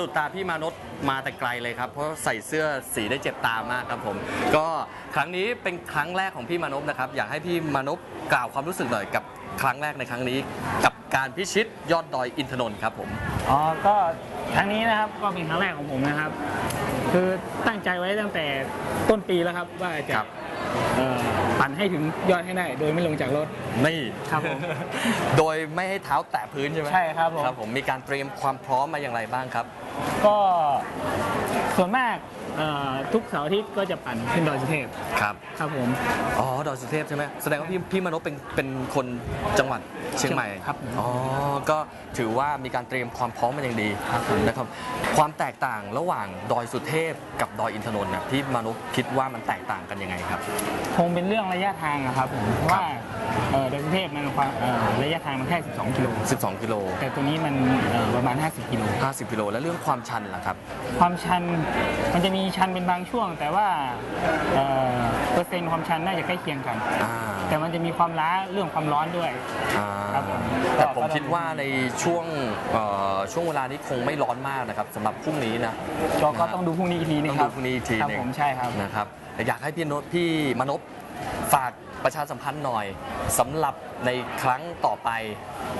ดุดตาพี่มานพมาแต่ไกลเลยครับ เพราะใส่เสื้อสีได้เจ็บตามากครับผม ก็ครั้งนี้เป็นครั้งแรกของพี่มานพนะครับ อยากให้พี่มานพกล่าวความรู้สึกหน่อยกับครั้งแรกในครั้งนี้ กับการพิชิตยอดดอยอินทนนท์ครับผม อ๋อ ก็ครั้งนี้นะครับก็เป็นครั้งแรกของผมนะครับ คือตั้งใจไว้ตั้งแต่ต้นปีแล้วครับว่าจะครับ เอ่อ ปั่นให้ถึงยอดให้ได้โดยไม่ลงจากรถ นี่ครับผม โดยไม่ให้เท้าแตะพื้นใช่ไหมใช่ครับผม ครับผมมีการเตรียมความพร้อมมาอย่างไรบ้างครับ ก็ ส่วนมากเอ่อทุกเสาร์อาทิตย์ก็จะปั่นขึ้นดอยสุเทพครับ ครับผมอ๋อ ดอยสุเทพใช่ไหมแสดงว่าพี่พี่มานพเป็นเป็นคนจังหวัดเชียงใหม่ครับผม อ๋อ ก็ถือว่ามีการเตรียมความพร้อมมาอย่างดีครับผมนะครับ ความแตกต่างระหว่างดอยสุเทพกับดอยอินทนนท์นะพี่มานพคิดว่ามันแตกต่างกันยังไงครับ คงเป็นเรื่องระยะทางอะครับผมเพราะว่าเอ่อดอยสุเทพมันความเอ่อระยะทางมันแค่ 12 กิโล 12 กิโล แต่ตัวนี้มันเอ่อประมาณ 50 กิโล 50 กิโล และเรื่องความชันล่ะครับ ความชันมันจะมีชันเป็นบางช่วง แต่ว่าเอ่อเปอร์เซ็นต์ความชันน่าจะใกล้เคียงกัน อ่าแต่มันจะมีความล้าเรื่องความร้อนด้วย อ่าครับผมแต่ผมก็ต้องคิดว่าในช่วงเอ่อช่วงเวลานี้คงไม่ร้อนมากนะครับสำหรับพรุ่งนี้นะ ก็ก็ต้องดูพรุ่งนี้อีกทีนึต้งองคดูรับพรุ่งนี้อีกทีครับหนึงผมใช่ครับ นะครับแต่อยากให้พี่นพพี่มนพ ฝากประชาสัมพันธ์หน่อยสำหรับในครั้งต่อไป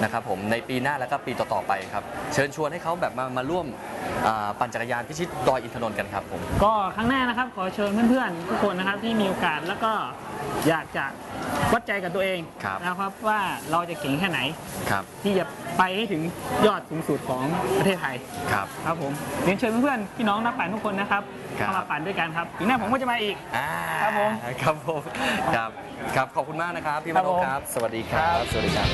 นะครับผมในปีหน้าแล้วก็ปีต่อๆไปครับเชิญชวนให้เขาแบบมามาร่วมอ่าปั่นจักรยานพิชิตดอยอินทนนท์กันครับผม ก็ครั้งหน้านะครับขอเชิญเพื่อนๆทุกคนนะครับที่มีโอกาสแล้วก็อยากจะวัดใจกับตัวเองครับ นะครับว่าเราจะเก่งแค่ไหน ครับ ที่จะ ไปให้ถึงยอดสูงสุดของประเทศไทยครับ ครับผมเรียนเชิญเพื่อนๆพี่น้องนักปั่นทุกคนนะครับครับ เข้ามาปั่นด้วยกันครับอีกหน้าผมก็จะมาอีก อ่าครับผมครับผมครับครับขอบคุณมากนะครับพี่มครับนพผมครับ สวัสดีครับครับสวัสดีครับ